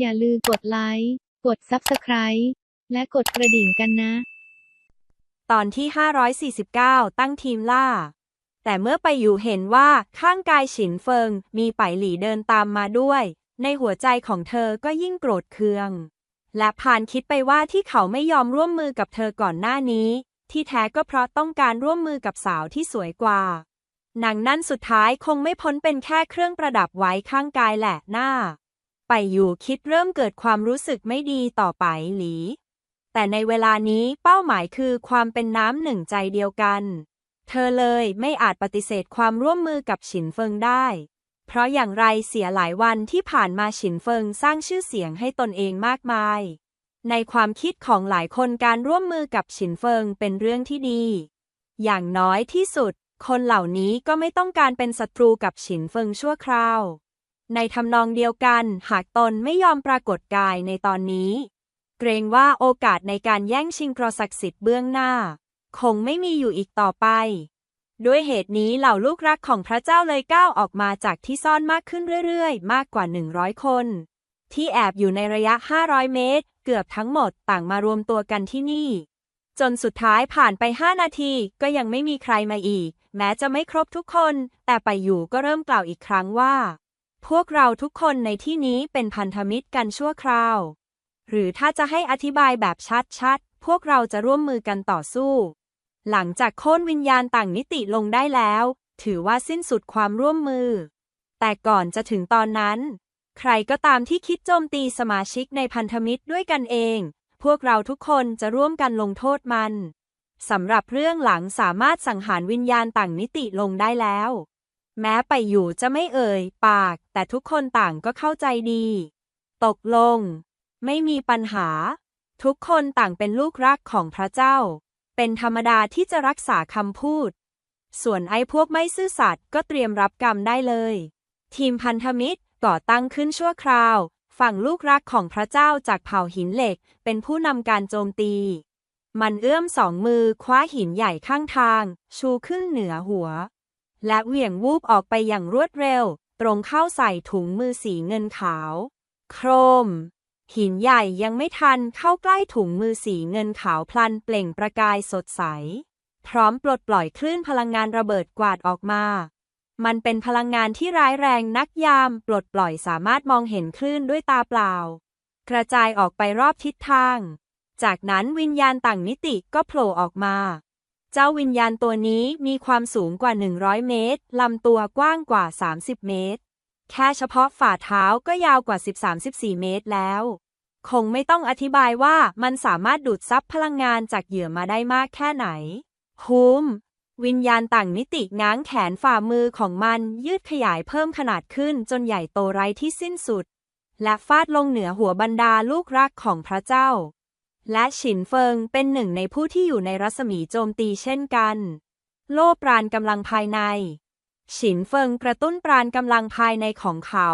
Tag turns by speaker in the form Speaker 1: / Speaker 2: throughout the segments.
Speaker 1: อย่าลืมกดไลค์ กด Subscribe และกดกระดิ่งกันนะ
Speaker 2: ตอนที่ 549 ตั้งทีมล่า แต่เมื่อไปอยู่เห็นว่าข้างกายฉินเฟิง มีไปหลี่เดินตามมาด้วย ในหัวใจของเธอก็ยิ่งโกรธเคือง และพานคิดไปว่าที่เขาไม่ยอมร่วมมือกับเธอก่อนหน้านี้ ที่แท้ก็เพราะต้องการร่วมมือกับสาวที่สวยกว่านางนั่นสุดท้ายคงไม่พ้นเป็นแค่เครื่องประดับไว้ข้างกายแหละหน้า ไปอยู่คิดเริ่มเกิดความรู้สึกไม่ดีต่อไปหลี แต่ในเวลานี้เป้าหมายคือความเป็นน้ำหนึ่งใจเดียวกัน เธอเลยไม่อาจปฏิเสธความร่วมมือกับฉินเฟิงได้ เพราะอย่างไรเสียหลายวันที่ผ่านมาฉินเฟิงสร้างชื่อเสียงให้ตนเองมากมาย ในความคิดของหลายคนการร่วมมือกับฉินเฟิงเป็นเรื่องที่ดี อย่างน้อยที่สุด คนเหล่านี้ก็ไม่ต้องการเป็นศัตรูกับฉินเฟิงชั่วคราว ในทำนองเดียวกัน หากตนไม่ยอมปรากฏกายในตอนนี้ เกรงว่าโอกาสในการแย่งชิงกรศักดิ์สิทธิ์เบื้องหน้า คงไม่มีอยู่อีกต่อไป ด้วยเหตุนี้เหล่าลูกรักของพระเจ้าเลยก้าวออกมาจากที่ซ่อนมากขึ้นเรื่อยๆ มากกว่า 100 คน ที่แอบอยู่ในระยะ 500 เมตร เกือบทั้งหมดต่างมารวมตัวกันที่นี่ จนสุดท้ายผ่านไป 5 นาทีก็ยังไม่มีใครมาอีก แม้จะไม่ครบทุกคน แต่ไปอยู่ก็เริ่มกล่าวอีกครั้งว่า พวกเราทุกคนในที่นี้เป็นพันธมิตรกันชั่วคราว หรือถ้าจะให้อธิบายแบบชัดๆ พวกเราจะร่วมมือกันต่อสู้ หลังจากโค่นวิญญาณต่างมิติลงได้แล้ว ถือว่าสิ้นสุดความร่วมมือ แต่ก่อนจะถึงตอนนั้น ใครก็ตามที่คิดโจมตีสมาชิกในพันธมิตรด้วยกันเอง พวกเราทุกคนจะร่วมกันลงโทษมันสำหรับเรื่องหลังสามารถสังหารวิญญาณต่างมิติลงได้แล้ว แม้ไปอยู่จะไม่เอ่ย ปาก แต่ทุกคนต่างก็เข้าใจดี ตกลง ไม่มีปัญหา ทุกคนต่างเป็นลูกรักของพระเจ้า เป็นธรรมดาที่จะรักษาคำพูด ส่วนไอ้พวกไม่ซื่อสัตย์ก็เตรียมรับกรรมได้เลย ทีมพันธมิตรก่อตั้งขึ้นชั่วคราว ฝั่งลูกรักของพระเจ้าจากเผ่าหินเหล็ก เป็นผู้นำการโจมตี มันเอื้อมสองมือคว้าหินใหญ่ข้างทาง ชูขึ้นเหนือหัว และเหวี่ยงวูบออกไปอย่างรวดเร็ว ตรงเข้าใส่ถุงมือสีเงินขาว โครม หินใหญ่ยังไม่ทันเข้าใกล้ถุงมือสีเงินขาวพลันเปล่งประกายสดใส พร้อมปลดปล่อยคลื่นพลังงานระเบิดกวาดออกมา มันเป็นพลังงานที่ร้ายแรงนักยาม ปลดปล่อยสามารถมองเห็นคลื่นด้วยตาเปล่า กระจายออกไปรอบทิศทาง จากนั้นวิญญาณต่างมิติก็โผล่ออกมา เจ้าวิญญาณตัวนี้มีความสูงกว่า 100 เมตร ลำตัวกว้างกว่า 30 เมตร แค่เฉพาะฝ่าเท้าก็ยาวกว่า 13-14 เมตรแล้ว คงไม่ต้องอธิบายว่ามันสามารถดูดซับพลังงานจากเหยื่อมาได้มากแค่ไหนฮูมวิญญาณต่างมิติง้างแขนฝ่ามือของมันยืดขยายเพิ่มขนาดขึ้นจนใหญ่โตไร้ที่สิ้นสุด และฟาดลงเหนือหัวบรรดาลูกรักของพระเจ้า และฉินเฟิงเป็นหนึ่งในผู้ที่อยู่ในรัศมีโจมตีเช่นกัน โล่ปราณกำลังภายใน ฉินเฟิงกระตุ้นปราณกำลังภายในของเขา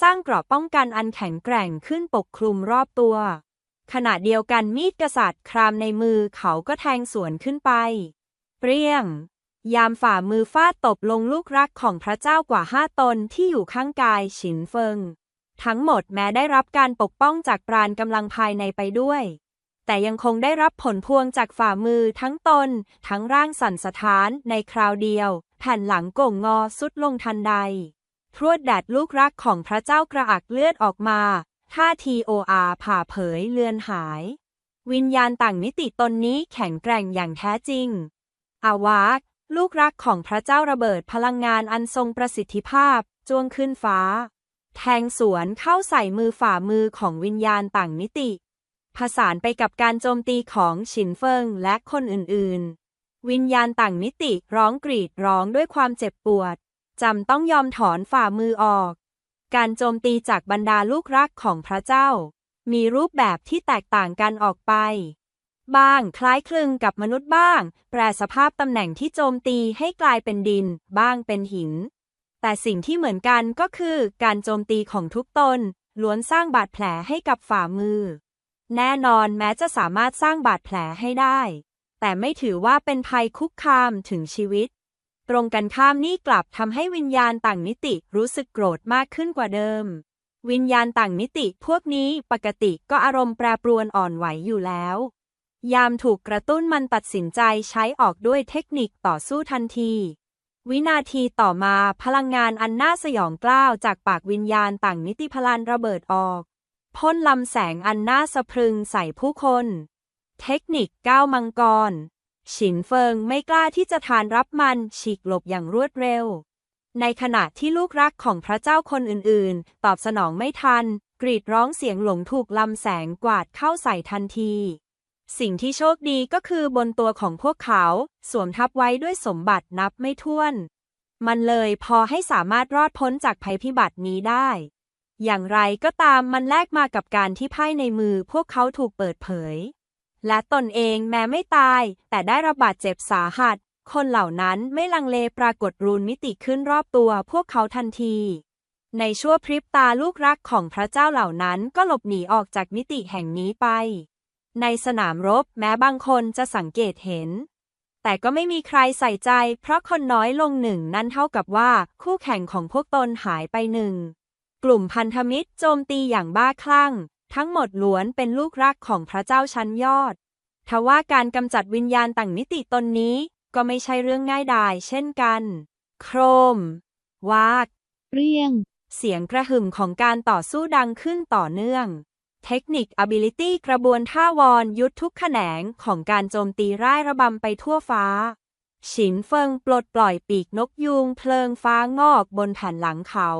Speaker 2: สร้างเกราะป้องกันอันแข็งแกร่งขึ้นปกคลุมรอบตัว ขณะเดียวกันมีดกษัตริย์ครามในมือเขาก็แทงสวนขึ้นไป เปรี้ยง ยามฝ่ามือฟาดตบลงลูกรักของพระเจ้ากว่าห้าตนที่อยู่ข้างกายฉินเฟิง ทั้งหมดแม้ได้รับการปกป้องจากปราณกำลังภายในไปด้วย แต่ยังคงได้รับผลพวงจากฝ่ามือทั้งตน ทั้งร่างสั่นสะท้านในคราวเดียว แผ่นหลังโก่งงอสุดลงทันใด พรวดแดดลูกรักของพระเจ้ากระอักเลือดออกมา ท่าทีโออาผ่าเผยเลือนหาย วิญญาณต่างมิติตนนี้แข็งแกร่งอย่างแท้จริง อาวากลูกรักของพระเจ้าระเบิดพลังงานอันทรงประสิทธิภาพจ้วงขึ้นฟ้า แทงสวนเข้าใส่มือฝ่ามือของวิญญาณต่างมิติ ผสานไปกับการโจมตีของฉินเฟิงและคนอื่นๆ วิญญาณต่างมิติร้องกรีดร้องด้วยความเจ็บปวดจำต้องยอมถอนฝ่ามือออก การโจมตีจากบรรดาลูกรักของพระเจ้า มีรูปแบบที่แตกต่างกันออกไป บ้างคล้ายคลึงกับมนุษย์บ้าง แปรสภาพตำแหน่งที่โจมตีให้กลายเป็นดิน บ้างเป็นหิน แต่สิ่งที่เหมือนกันก็คือ การโจมตีของทุกตนล้วนสร้างบาดแผลให้กับฝ่ามือ แน่นอนแม้จะสามารถสร้างบาดแผลให้ได้ แต่ไม่ถือว่าเป็นภัยคุกคามถึงชีวิต ตรงกันข้ามนี่กลับทำให้วิญญาณต่างมิติรู้สึกโกรธมากขึ้นกว่าเดิม วิญญาณต่างมิติพวกนี้ปกติก็อารมณ์แปรปรวนอ่อนไหวอยู่แล้ว ยามถูกกระตุ้นมันตัดสินใจใช้ออกด้วยเทคนิคต่อสู้ทันที วินาทีต่อมาพลังงานอันน่าสยองกล้าวจากปากวิญญาณต่างมิติพลันระเบิดออก พ่นลำแสงอันน่าสะพรึงใส่ผู้คน เทคนิคก้าวมังกร ฉินเฟิงไม่กล้าที่จะทานรับมันฉีกหลบอย่างรวดเร็ว ในขณะที่ลูกรักของพระเจ้าคนอื่นๆ ตอบสนองไม่ทัน กรีดร้องเสียงหลงถูกลำแสงกวาดเข้าใส่ทันที สิ่งที่โชคดีก็คือบนตัวของพวกเขา สวมทับไว้ด้วยสมบัตินับไม่ถ้วน มันเลยพอให้สามารถรอดพ้นจากภัยพิบัตินี้ได้ อย่างไรก็ตามมันแลกมากับการที่ไพ่ในมือพวกเขาถูกเปิดเผย และตนเองแม้ไม่ตาย แต่ได้รับบาดเจ็บสาหัส คนเหล่านั้นไม่ลังเลปรากฏรูนมิติขึ้นรอบตัวพวกเขาทันที ในชั่วพริบตาลูกรักของพระเจ้าเหล่านั้นก็หลบหนีออกจากมิติแห่งนี้ไป ในสนามรบแม้บางคนจะสังเกตเห็น แต่ก็ไม่มีใครใส่ใจ เพราะคนน้อยลงหนึ่งนั่นเท่ากับว่าคู่แข่งของพวกตนหายไปหนึ่ง กลุ่มพันธมิตรโจมตีอย่างบ้าคลั่ง ทั้งหมดล้วนเป็นลูกรักของพระเจ้าชั้นยอด ทว่าการกำจัดวิญญาณต่างมิติตนนี้ก็ไม่ใช่เรื่องง่ายดายเช่นกัน โครม วาก
Speaker 1: เปรี้ยง
Speaker 2: เสียงกระหึ่มของการต่อสู้ดังขึ้นต่อเนื่อง เทคนิค ability กระบวนท่าวรยุทธทุกแขนงของการโจมตีร่ายระบำไปทั่วฟ้า ฉินเฟิงปลดปล่อยปีกนกยูงเพลิงฟ้างอกบนแผ่นหลังเขา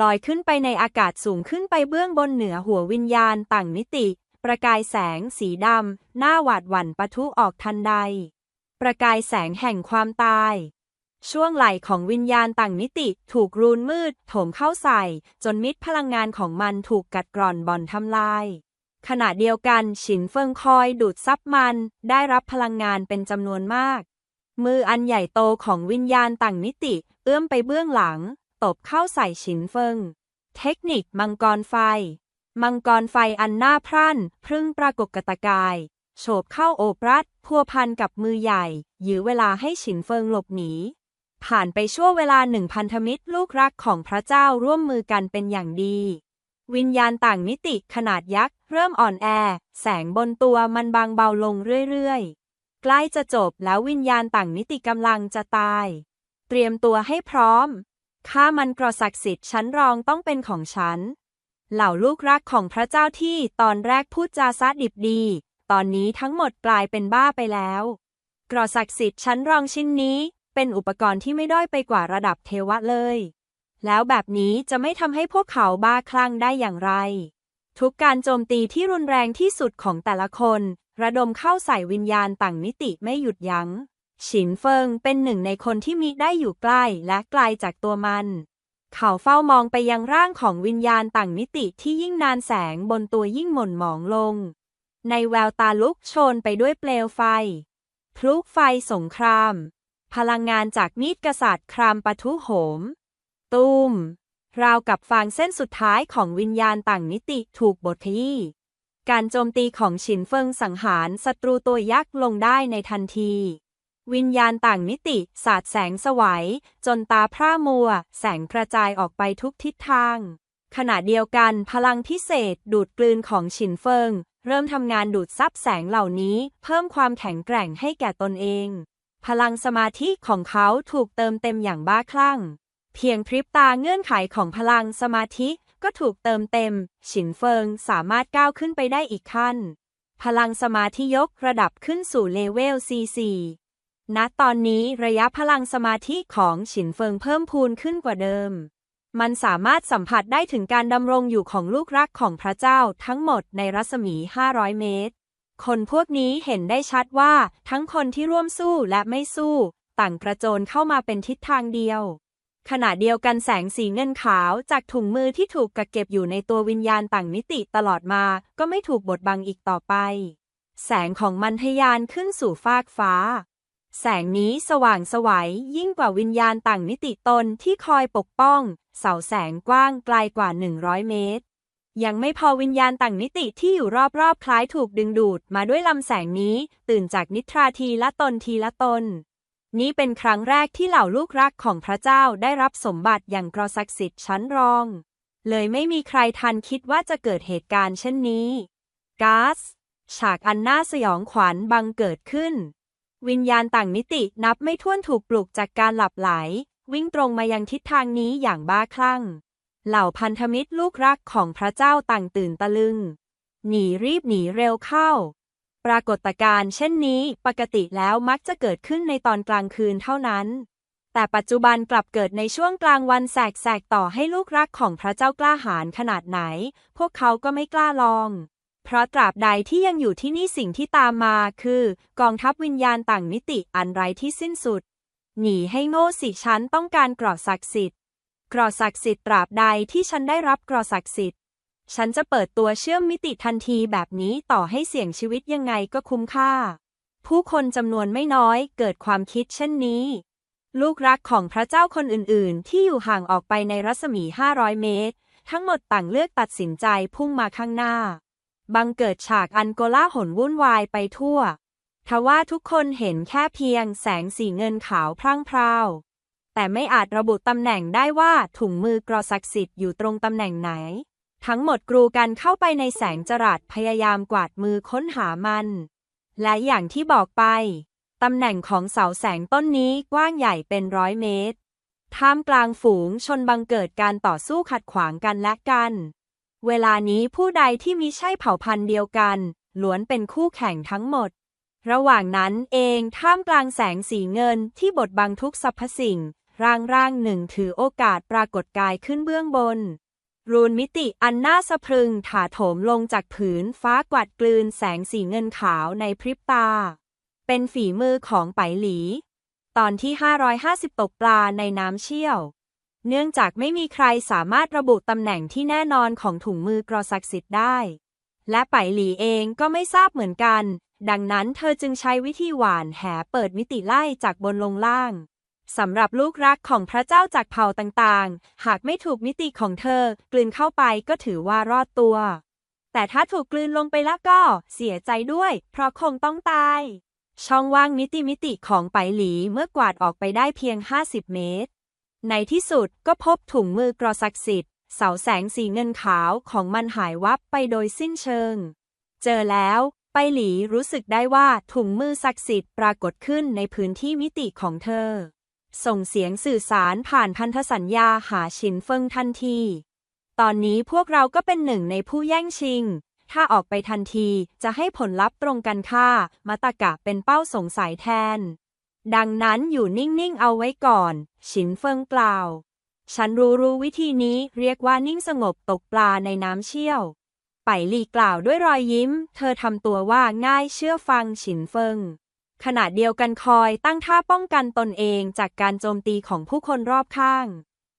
Speaker 2: ลอยขึ้นไปในอากาศสูงขึ้นไปเบื้องบนเหนือหัววิญญาณต่างมิติ ประกายแสงสีดำหน้าหวาดหวั่นปะทุออกทันใด ประกายแสงแห่งความตาย ช่วงไหลของวิญญาณต่างมิติถูกรูนมืด โถมเข้าใส่ จนมิดพลังงานของมันถูกกัดกร่อนบ่อนทำลาย ขณะเดียวกันฉินเฟิงคอยดูดซับมัน ได้รับพลังงานเป็นจำนวนมาก มืออันใหญ่โตของวิญญาณต่างมิติ เอื้อมไปเบื้องหลัง ตบเข้าใส่ฉินเฟิง เทคนิคมังกรไฟ มังกรไฟอันน่าพรั่น พรึ่งปรากฏกตกาย โฉบเข้าโอบรัดพัวพันกับมือใหญ่ ยื้อเวลาให้ฉินเฟิงหลบหนี ผ่านไปชั่วเวลาหนึ่งพันธมิตรลูกรักของพระเจ้าร่วมมือกันเป็นอย่างดี วิญญาณต่างมิติขนาดยักษ์ เริ่มอ่อนแอ แสงบนตัวมันบางเบาลงเรื่อยๆ ใกล้จะจบแล้ววิญญาณต่างมิติกำลังจะตาย เตรียมตัวให้พร้อม ข้ามันกรศักดิ์สิทธิ์ชั้นรองต้องเป็นของฉัน เหล่าลูกรักของพระเจ้าที่ตอนแรกพูดจาซาดิบดี ตอนนี้ทั้งหมดกลายเป็นบ้าไปแล้ว กรศักดิ์สิทธิ์ชั้นรองชิ้นนี้ เป็นอุปกรณ์ที่ไม่ด้อยไปกว่าระดับเทวะเลย แล้วแบบนี้จะไม่ทำให้พวกเขาบ้าคลั่งได้อย่างไร ทุกการโจมตีที่รุนแรงที่สุดของแต่ละคน ระดมเข้าใส่วิญญาณต่างมิติไม่หยุดยัง้ง ฉินเฟิงเป็นหนึ่งในคนที่มิได้อยู่ใกล้และไกลจากตัวมัน เขาเฝ้ามองไปยังร่างของวิญญาณต่างมิติที่ยิ่งนานแสงบนตัวยิ่งหม่นหมองลง ในแววตาลุกโชนไปด้วยเปลวไฟ พลุไฟสงคราม พลังงานจากมีดกษัตริย์ครามปะทุโหม ตูม ราวกับฟางเส้นสุดท้ายของวิญญาณต่างมิติถูกบดขยี้การโจมตีของฉินเฟิงสังหารศัตรูตัวยักษ์ลงได้ในทันที วิญญาณต่างมิติ สาดแสงสวัย จนตาพร่ามัว แสงกระจายออกไปทุกทิศทาง ขณะเดียวกันพลังพิเศษดูดกลืนของฉินเฟิง เริ่มทำงานดูดซับแสงเหล่านี้ เพิ่มความแข็งแกร่งให้แก่ตนเอง พลังสมาธิของเขาถูกเติมเต็มอย่างบ้าคลั่ง เพียงพริบตาเงื่อนไขของพลังสมาธิก็ถูกเติมเต็ม ฉินเฟิงสามารถก้าวขึ้นไปได้อีกขั้น พลังสมาธิยกระดับขึ้นสู่เลเวล C4 ณตอนนี้ระยะพลังสมาธิของฉินเฟิงเพิ่มพูนขึ้นกว่าเดิม มันสามารถสัมผัสได้ถึงการดำรงอยู่ของลูกรักของพระเจ้าทั้งหมดในรัศมี 500 เมตร คนพวกนี้เห็นได้ชัดว่าทั้งคนที่ร่วมสู้และไม่สู้ ต่างกระโจนเข้ามาเป็นทิศทางเดียว ขณะเดียวกันแสงสีเงินขาวจากถุงมือที่ถูกกักเก็บอยู่ในตัววิญญาณต่างมิติตลอดมา ก็ไม่ถูกบดบังอีกต่อไป แสงของมันทะยานขึ้นสู่ฟากฟ้า แสงนี้สว่างสวัยยิ่งกว่าวิญญาณต่างมิติตนที่คอยปกป้อง เสาแสงกว้างไกลกว่า 100 เมตร ยังไม่พอวิญญาณต่างมิติที่อยู่รอบๆ คล้ายถูกดึงดูดมาด้วยลำแสงนี้ ตื่นจากนิทราทีละตนทีละตน นี่เป็นครั้งแรกที่เหล่าลูกรักของพระเจ้าได้รับสมบัติอย่างกรศักดิ์สิทธิ์ชั้นรอง เลยไม่มีใครทันคิดว่าจะเกิดเหตุการณ์เช่นนี้ก๊าซฉากอันน่าสยองขวัญบังเกิดขึ้น วิญญาณต่างมิตินับไม่ถ้วนถูกปลุกจากการหลับไหล วิ่งตรงมายังทิศทางนี้อย่างบ้าคลั่ง เหล่าพันธมิตรลูกรักของพระเจ้าต่างตื่นตะลึง หนีรีบหนีเร็วเข้า ปรากฏการณ์เช่นนี้ปกติแล้วมักจะเกิดขึ้นในตอนกลางคืนเท่านั้น แต่ปัจจุบันกลับเกิดในช่วงกลางวันแสกๆต่อให้ลูกรักของพระเจ้ากล้าหาญขนาดไหน พวกเขาก็ไม่กล้าลอง เพราะตราบใดที่ยังอยู่ที่นี่สิ่งที่ตามมาคือ กองทัพวิญญาณต่างมิติอันไร้ที่สิ้นสุด หนีให้โง่สิฉันต้องการกรอศักดิ์สิทธิ์กรอศักดิ์สิทธิ์ตราบใดที่ฉันได้รับกรอศักดิ์สิทธิ์ฉันจะเปิดตัวเชื่อมมิติทันทีแบบนี้ต่อให้เสี่ยงชีวิตยังไงก็คุ้มค่า ผู้คนจำนวนไม่น้อยเกิดความคิดเช่นนี้ ลูกรักของพระเจ้าคนอื่น ๆ ที่อยู่ห่างออกไปในรัศมี 500 เมตร ทั้งหมดต่างเลือกตัดสินใจพุ่งมาข้างหน้า บังเกิดฉากอันโกลาหลวุ่นวายไปทั่ว ทว่าทุกคนเห็นแค่เพียงแสงสีเงินขาวพร่างพราว แต่ไม่อาจระบุตำแหน่งได้ว่าถุงมือกรอศักดิ์สิทธิ์อยู่ตรงตำแหน่งไหน ทั้งหมดกรูกันเข้าไปในแสงจรัสพยายามกวาดมือค้นหามัน และอย่างที่บอกไป ตำแหน่งของเสาแสงต้นนี้กว้างใหญ่เป็นร้อยเมตร ท่ามกลางฝูงชนบังเกิดการต่อสู้ขัดขวางกันและกัน เวลานี้ผู้ใดที่มิใช่เผ่าพันธุ์เดียวกันล้วนเป็นคู่แข่งทั้งหมด ระหว่างนั้นเองท่ามกลางแสงสีเงินที่บดบังทุกสรรพสิ่ง ร่างร่างหนึ่งถือโอกาสปรากฏกายขึ้นเบื้องบน รูนมิติอันน่าสะพรึงถาโถมลงจากผืนฟ้ากวาดกลืนแสงสีเงินขาวในพริบตา เป็นฝีมือของไปหลี ตอนที่ 550 ตกปลาในน้ำเชี่ยว เนื่องจากไม่มีใครสามารถระบุตำแหน่งที่แน่นอนของถุงมือกรอศักดิ์สิทธิ์ได้ และไปหลีเองก็ไม่ทราบเหมือนกัน ดังนั้นเธอจึงใช้วิธีหวานแหเปิดมิติไล่จากบนลงล่างสำหรับลูกรักของพระเจ้าจากเผ่าต่างๆ หากไม่ถูกมิติของเธอ กลืนเข้าไปก็ถือว่ารอดตัว แต่ถ้าถูกกลืนลงไปแล้วก็เสียใจด้วย เพราะคงต้องตาย ช่องว่างมิติมิติของไปหลีเมื่อกวาดออกไปได้เพียง 50 เมตร ในที่สุดก็พบถุงมือกรอศักดิ์สิทธิ์เสาแสงสีเงินขาวของมันหายวับไปโดยสิ้นเชิง เจอแล้วไปหลีรู้สึกได้ว่าถุงมือศักดิ์สิทธิ์ปรากฏขึ้นในพื้นที่มิติของเธอ ส่งเสียงสื่อสารผ่านพันธสัญญาหาชินเฟิงทันที ตอนนี้พวกเราก็เป็นหนึ่งในผู้แย่งชิง ถ้าออกไปทันทีจะให้ผลลัพธ์ตรงกันค่ามาตากะเป็นเป้าสงสัยแทน ดังนั้นอยู่นิ่งๆเอาไว้ก่อน ฉินเฟิงกล่าว ฉันรู้รู้วิธีนี้เรียกว่านิ่งสงบตกปลาในน้ำเชี่ยว ไปลีกล่าวด้วยรอยยิ้ม เธอทำตัวว่าง่ายเชื่อฟังฉินเฟิง ขณะเดียวกันคอยตั้งท่าป้องกันตนเองจากการโจมตีของผู้คนรอบข้าง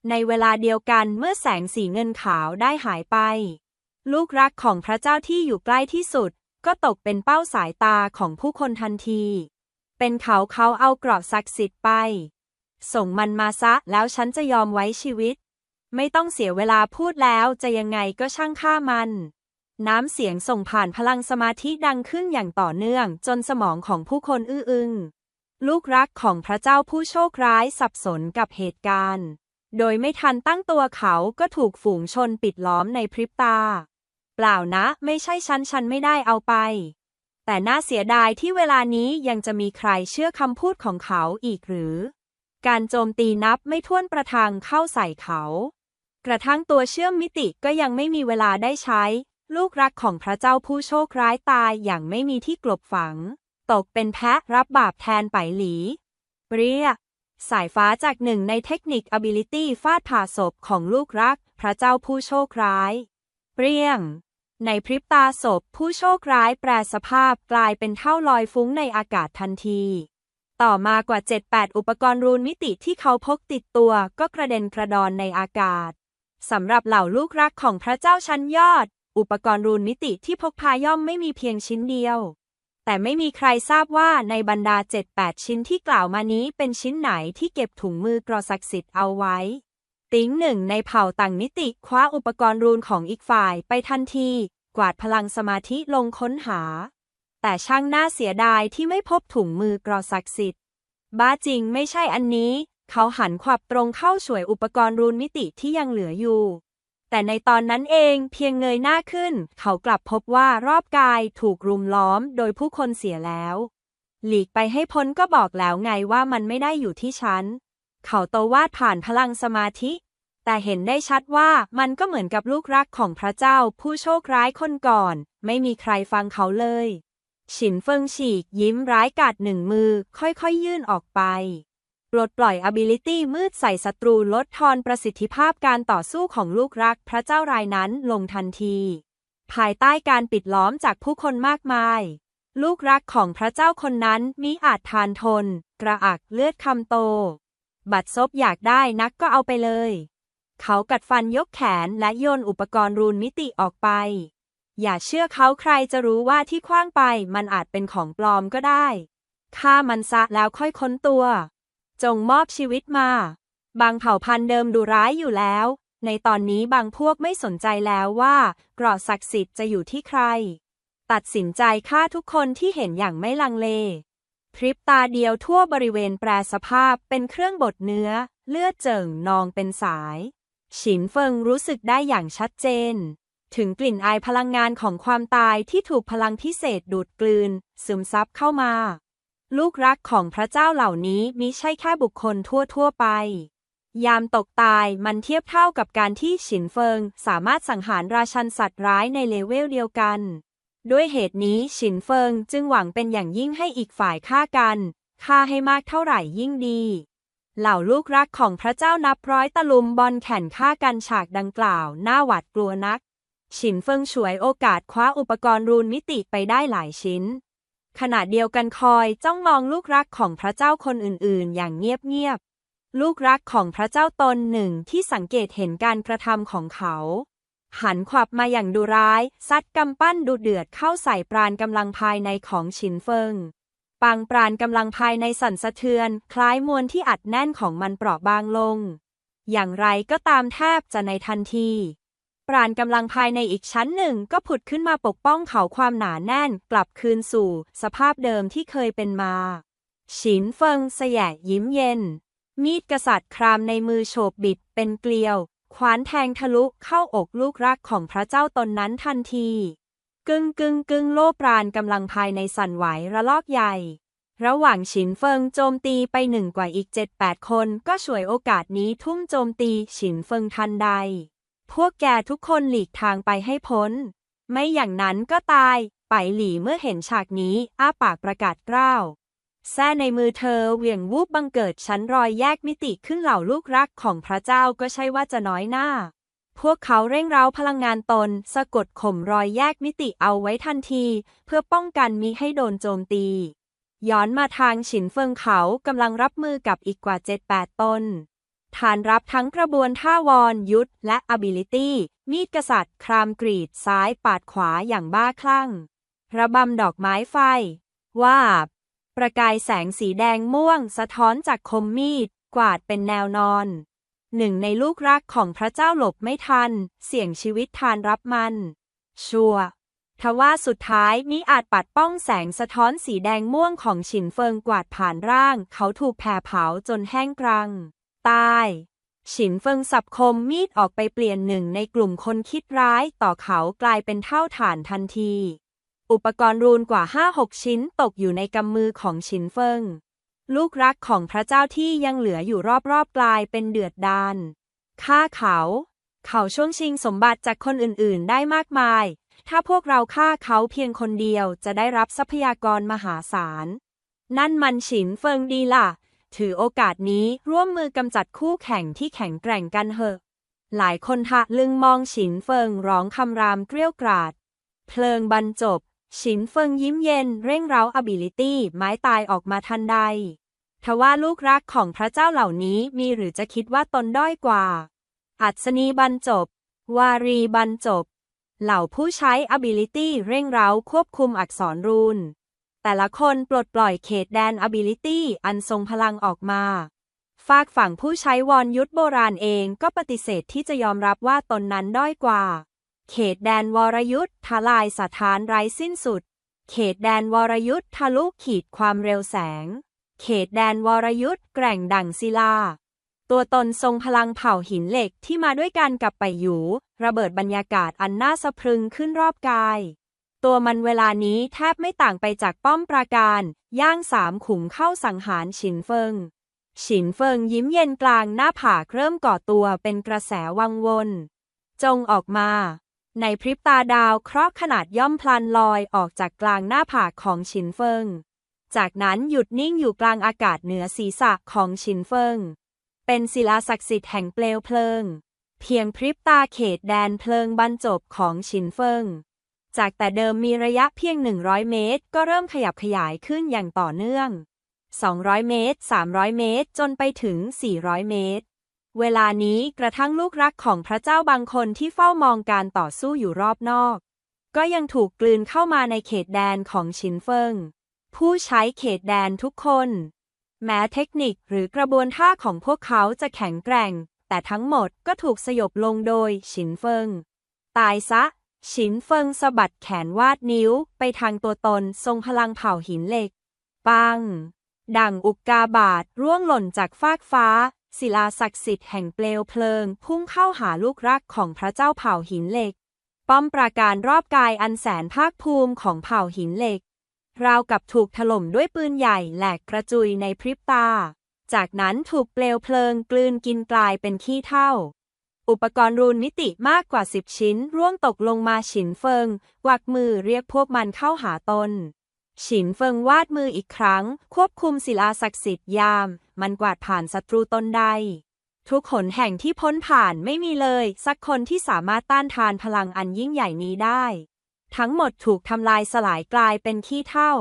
Speaker 2: ในเวลาเดียวกันเมื่อแสงสีเงินขาวได้หายไป ลูกรักของพระเจ้าที่อยู่ใกล้ที่สุด ก็ตกเป็นเป้าสายตาของผู้คนทันที เป็นเขาเขาเอากราะศักดิ์สิทธิ์ไป ส่งมันมาซะแล้วฉันจะยอมไว้ชีวิต ไม่ต้องเสียเวลาพูดแล้วจะยังไงก็ช่างฆ่ามัน น้ำเสียงส่งผ่านพลังสมาธิดังขึ้นอย่างต่อเนื่อง จนสมองของผู้คนอื้ออึงลูกรักของพระเจ้าผู้โชคร้ายสับสนกับเหตุการณ์ โดยไม่ทันตั้งตัวเขาก็ถูกฝูงชนปิดล้อมในพริบตา เปล่านะ ไม่ใช่ฉันฉันไม่ได้เอาไป แต่น่าเสียดายที่เวลานี้ยังจะมีใครเชื่อคำพูดของเขาอีกหรือ การโจมตีนับไม่ถ้วนประทังเข้าใส่เขา กระทั่งตัวเชื่อมมิติก็ยังไม่มีเวลาได้ใช้ ลูกรักของพระเจ้าผู้โชคร้ายตายอย่างไม่มีที่กลบฝัง ตกเป็นแพะรับบาปแทนไปหลีเปรี้ยสายฟ้าจากหนึ่งในเทคนิค ability ฟาดผ่าศพของลูกรัก พระเจ้าผู้โชคร้าย เปรี้ยง ในพริบตาศพผู้โชคร้ายแปรสภาพกลายเป็นเท่าลอยฟุ้งในอากาศทันที ต่อมากว่า 7-8 อุปกรณ์รูนมิติที่เขาพกติดตัวก็กระเด็นกระดอนในอากาศสำหรับเหล่าลูกรักของพระเจ้าชั้นยอด อุปกรณ์รูนมิติที่พกพาย่อมไม่มีเพียงชิ้นเดียว แต่ไม่มีใครทราบว่าในบรรดา 7-8 ชิ้นที่กล่าวมานี้เป็นชิ้นไหนที่เก็บถุงมือกรอศักดิ์สิทธิ์เอาไว้ ติ๋งหนึ่งในเผ่าต่างมิติคว้าอุปกรณ์รูนของอีกฝ่ายไปทันที กวาดพลังสมาธิลงค้นหา แต่ช่างน่าเสียดายที่ไม่พบถุงมือกรอศักดิ์สิทธิ์ บ้าจริงไม่ใช่อันนี้ เขาหันขวับตรงเข้าช่วยอุปกรณ์รูนมิติที่ยังเหลืออยู่ แต่ในตอนนั้นเองเพียงเงยหน้าขึ้น เขากลับพบว่ารอบกายถูกรุมล้อมโดยผู้คนเสียแล้ว หลีกไปให้พ้นก็บอกแล้วไงว่ามันไม่ได้อยู่ที่ฉัน เขาโตวาดผ่านพลังสมาธิ แต่เห็นได้ชัดว่ามันก็เหมือนกับลูกรักของพระเจ้าผู้โชคร้ายคนก่อน ไม่มีใครฟังเขาเลย ฉินเฟิงฉีกยิ้มร้ายกาดหนึ่งมือ ค่อยๆยยื่นออกไปปลดปล่อย ability มืดใส่ศัตรูลดทอนประสิทธิภาพการต่อสู้ของลูกรักพระเจ้ารายนั้นลงทันที ภายใต้การปิดล้อมจากผู้คนมากมาย ลูกรักของพระเจ้าคนนั้นมิอาจทานทน กระอักเลือดคำโต บัดซบอยากได้นักก็เอาไปเลย เขากัดฟันยกแขนและโยนอุปกรณ์รูนมิติออกไป อย่าเชื่อเขาใครจะรู้ว่าที่คว้างไปมันอาจเป็นของปลอมก็ได้ฆ่ามันซะแล้วค่อยค้นตัว จงมอบชีวิตมา บางเผ่าพันธุ์เดิมดูร้ายอยู่แล้ว ในตอนนี้บางพวกไม่สนใจแล้วว่าเกราะศักดิ์สิทธิ์จะอยู่ที่ใคร ตัดสินใจฆ่าทุกคนที่เห็นอย่างไม่ลังเล พริบตาเดียวทั่วบริเวณแปรสภาพเป็นเครื่องบดเนื้อ เลือดเจิ่งนองเป็นสาย ฉินเฟิงรู้สึกได้อย่างชัดเจน ถึงกลิ่นอายพลังงานของความตายที่ถูกพลังพิเศษดูดกลืน ซึมซับเข้ามา ลูกรักของพระเจ้าเหล่านี้มิใช่แค่บุคคลทั่วๆไป ยามตกตายมันเทียบเท่ากับการที่ฉินเฟิงสามารถสังหารราชันสัตว์ร้ายในเลเวลเดียวกัน ด้วยเหตุนี้ฉินเฟิงจึงหวังเป็นอย่างยิ่งให้อีกฝ่ายฆ่ากันฆ่าให้มากเท่าไหร่ยิ่งดี เหล่าลูกรักของพระเจ้านับร้อยตะลุมบอลแข่นฆ่ากันฉากดังกล่าวน่าหวาดกลัวนัก ฉินเฟิงฉวยโอกาสคว้าอุปกรณ์รูนมิติไปได้หลายชิ้น ขณะเดียวกันคอยจ้องมองลูกรักของพระเจ้าคนอื่นๆ อย่างเงียบๆลูกรักของพระเจ้าตนหนึ่งที่สังเกตเห็นการกระทำของเขา หันขวับมาอย่างดุร้าย ซัดกำปั้นดุเดือดเข้าใส่ปราณกำลังภายในของฉินเฟิง ปางปราณกำลังภายในสั่นสะเทือน คล้ายมวลที่อัดแน่นของมันเปราะบางลง อย่างไรก็ตามแทบจะในทันที ปราณกำลังภายในอีกชั้นหนึ่งก็ผุดขึ้นมาปกป้องเขาความหนาแน่น กลับคืนสู่ สภาพเดิมที่เคยเป็นมา ฉินเฟิงแสยะยิ้มเย็นมีดกษัตริย์ครามในมือโฉบบิดเป็นเกลียว ขวานแทงทะลุเข้าอกลูกรักของพระเจ้าตนนั้นทันที กึ่งกึ่งกึ่งโลปราณกำลังภายในสั่นไหวระลอกใหญ่ ระหว่างฉินเฟิงโจมตีไปหนึ่งกว่าอีกเจ็ดแปดคนก็ฉวยโอกาสนี้ทุ่มโจมตีฉินเฟิงทันใด พวกแกทุกคนหลีกทางไปให้พ้น ไม่อย่างนั้นก็ตาย ไปหลี่เมื่อเห็นฉากนี้ อ้าปากประกาศกล้าว แส้ในมือเธอเหวี่ยงวูบบังเกิดชั้นรอยแยกมิติขึ้นเหล่าลูกรักของพระเจ้าก็ใช่ว่าจะน้อยหน้า พวกเขาเร่งเร้าพลังงานตน สะกดข่มรอยแยกมิติเอาไว้ทันที เพื่อป้องกันมิให้โดนโจมตี ย้อนมาทางฉินเฟิงเขากำลังรับมือกับอีกกว่า 7-8 ตนฐานรับทั้งกระบวนท่าวอนยุทธและ ability มีดกษัตริย์ ครามกรีดซ้ายปาดขวาอย่างบ้าคลั่ง ระบำดอกไม้ไฟ วาบ ประกายแสงสีแดงม่วง สะท้อนจากคมมีด กวาดเป็นแนวนอน หนึ่งในลูกรักของพระเจ้าหลบไม่ทัน เสี่ยงชีวิตทานรับมัน ชัวทว่าสุดท้ายมิอาจปัดป้องแสงสะท้อนสีแดงม่วงของฉินเฟิงกวาดผ่านร่าง เขาถูกแผ่เผาจนแห้งกรัง ตาย ฉินเฟิงสับคมมีดออกไปเปลี่ยนหนึ่งในกลุ่มคนคิดร้ายต่อเขากลายเป็นเท่าฐานทันที อุปกรณ์รูนกว่า 5-6 ชิ้นตกอยู่ในกำมือของฉินเฟิง ลูกรักของพระเจ้าที่ยังเหลืออยู่รอบๆกลายเป็นเดือดดาลฆ่าเขา เขาช่วงชิงสมบัติจากคนอื่นๆ ได้มากมาย ถ้าพวกเราฆ่าเขาเพียงคนเดียวจะได้รับทรัพยากรมหาศาล นั่นมันฉินเฟิงดีล่ะ ถือโอกาสนี้ร่วมมือกำจัดคู่แข่งที่แข็งแกร่งกันเถอะ หลายคนทะลึงมองฉินเฟิงร้องคำรามเกรี้ยวกราด เพลิงบรรจบ ฉินเฟิงยิ้มเย็นเร่งเร้า ability ไม้ตายออกมาทันใด ทว่าลูกรักของพระเจ้าเหล่านี้มีหรือจะคิดว่าตนด้อยกว่า อัศนีบรรจบ วารีบรรจบ เหล่าผู้ใช้ ability เร่งเร้าควบคุมอักษรรูน แต่ละคนปลดปล่อยเขตแดน ability อันทรงพลังออกมา ฝากฝั่งผู้ใช้วอนยุทธโบราณเองก็ปฏิเสธที่จะยอมรับว่าตนนั้นด้อยกว่า เขตแดนวรยุทธ์ทลายสถานไร้สิ้นสุด เขตแดนวรยุทธ์ทะลุขีดความเร็วแสง เขตแดนวรยุทธ์แกร่งดั่งศิลา ตัวตนทรงพลังเผ่าหินเหล็กที่มาด้วยกันกับไปหยูระเบิดบรรยากาศอันน่าสะพรึงขึ้นรอบกาย ตัวมันเวลานี้แทบไม่ต่างไปจากป้อมปราการ ย่างสามขุมเข้าสังหารฉินเฟิงฉินเฟิงยิ้มเย็นกลางหน้าผากเริ่มก่อตัวเป็นกระแสวังวน จงออกมา ในพริบตาดาวเคราะห์ขนาดย่อมพลันลอยออกจากกลางหน้าผากของฉินเฟิง จากนั้นหยุดนิ่งอยู่กลางอากาศเหนือศีรษะของฉินเฟิง เป็นศิลาศักดิ์สิทธิ์แห่งเปลวเพลิง เพียงพริบตาเขตแดนเพลิงบรรจบของฉินเฟิง จากแต่เดิมมีระยะเพียง 100 เมตร ก็เริ่มขยับขยายขึ้นอย่างต่อเนื่อง 200 เมตร 300 เมตร จนไปถึง 400 เมตร เวลานี้กระทั่งลูกรักของพระเจ้าบางคนที่เฝ้ามองการต่อสู้อยู่รอบนอก ก็ยังถูกกลืนเข้ามาในเขตแดนของชินเฟิง ผู้ใช้เขตแดนทุกคน แม้เทคนิคหรือกระบวนท่าของพวกเขาจะแข็งแกร่ง แต่ทั้งหมดก็ถูกสยบลงโดยชินเฟิง ตายซะ ชินเฟิงสะบัดแขนวาดนิ้วไปทางตัวตนทรงพลังเผ่าหินเหล็ก ปังดังอุกกาบาตร่วงหล่นจากฟากฟ้า ศิลาศักดิ์สิทธิ์แห่งเปลวเพลิง พุ่งเข้าหาลูกรักของพระเจ้าเผ่าหินเหล็ก ป้อมปราการรอบกายอันแสนภาคภูมิของเผ่าหินเหล็ก ราวกับถูกถล่มด้วยปืนใหญ่แหลกกระจุยในพริบตา จากนั้นถูกเปลวเพลิงกลืนกินกลายเป็นขี้เถ้าอุปกรณ์รูนมิติมากกว่าสิบชิ้น ร่วงตกลงมาฉินเฟิงวักมือเรียกพวกมันเข้าหาตน ฉินเฟิงวาดมืออีกครั้ง ควบคุมศิลาศักดิ์สิทธิ์ยาม มันกวาดผ่านศัตรูตนใด ทุกขนแห่งที่พ้นผ่านไม่มีเลย สักคนที่สามารถต้านทานพลังอันยิ่งใหญ่นี้ได้ ทั้งหมดถูกทำลายสลายกลายเป็นขี้เถ้า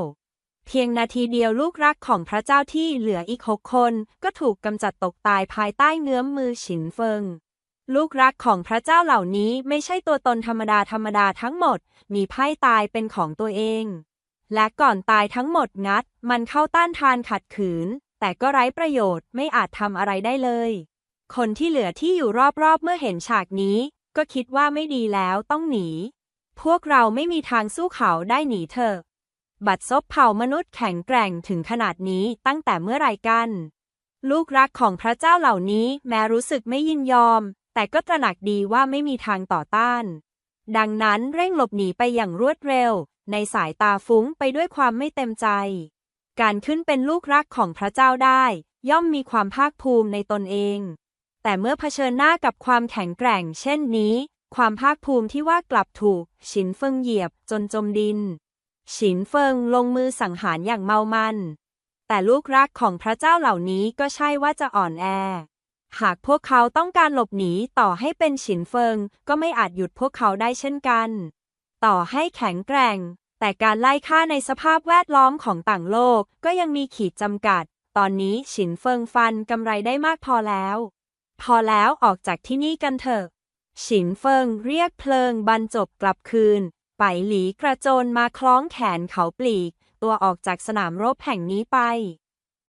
Speaker 2: เพียงนาทีเดียวลูกรักของพระเจ้าที่เหลืออีกหกคน ก็ถูกกำจัดตกตายภายใต้เงื้อมมือฉินเฟิงลูกรักของพระเจ้าเหล่านี้ไม่ใช่ตัวตนธรรมดาธรรมดาทั้งหมด มีไพ่ตายเป็นของตัวเอง และก่อนตายทั้งหมดงัด มันเข้าต้านทานขัดขืน แต่ก็ไร้ประโยชน์ไม่อาจทำอะไรได้เลย คนที่เหลือที่อยู่รอบๆเมื่อเห็นฉากนี้ ก็คิดว่าไม่ดีแล้วต้องหนี พวกเราไม่มีทางสู้เขาได้หนีเถอะบัดซบเผ่ามนุษย์แข็งแกร่งถึงขนาดนี้ตั้งแต่เมื่อไรกัน ลูกรักของพระเจ้าเหล่านี้แม้รู้สึกไม่ยินยอม แต่ก็ตระหนักดีว่าไม่มีทางต่อต้าน ดังนั้นเร่งหลบหนีไปอย่างรวดเร็ว ในสายตาฟุ้งไปด้วยความไม่เต็มใจ การขึ้นเป็นลูกรักของพระเจ้าได้ ย่อมมีความภาคภูมิในตนเอง แต่เมื่อเผชิญหน้ากับความแข็งแกร่ง เช่นนี้ ความภาคภูมิที่ว่ากลับถูก ฉินเฟิงเหยียบจนจมดิน ฉินเฟิงลงมือสังหารอย่างเมามัน แต่ลูกรักของพระเจ้าเหล่านี้ก็ใช่ว่าจะอ่อนแอหากพวกเขาต้องการหลบหนีต่อให้เป็นฉินเฟิง ก็ไม่อาจหยุดพวกเขาได้เช่นกัน ต่อให้แข็งแกร่ง แต่การไล่ฆ่าในสภาพแวดล้อมของต่างโลกก็ยังมีขีดจำกัด ตอนนี้ฉินเฟิงฟันกำไรได้มากพอแล้ว พอแล้วออกจากที่นี่กันเถอะ ฉินเฟิงเรียกเพลิงบรรจบกลับคืน ไปหลีกระโจนมาคล้องแขนเขาปลีก ตัวออกจากสนามรบแห่งนี้ไป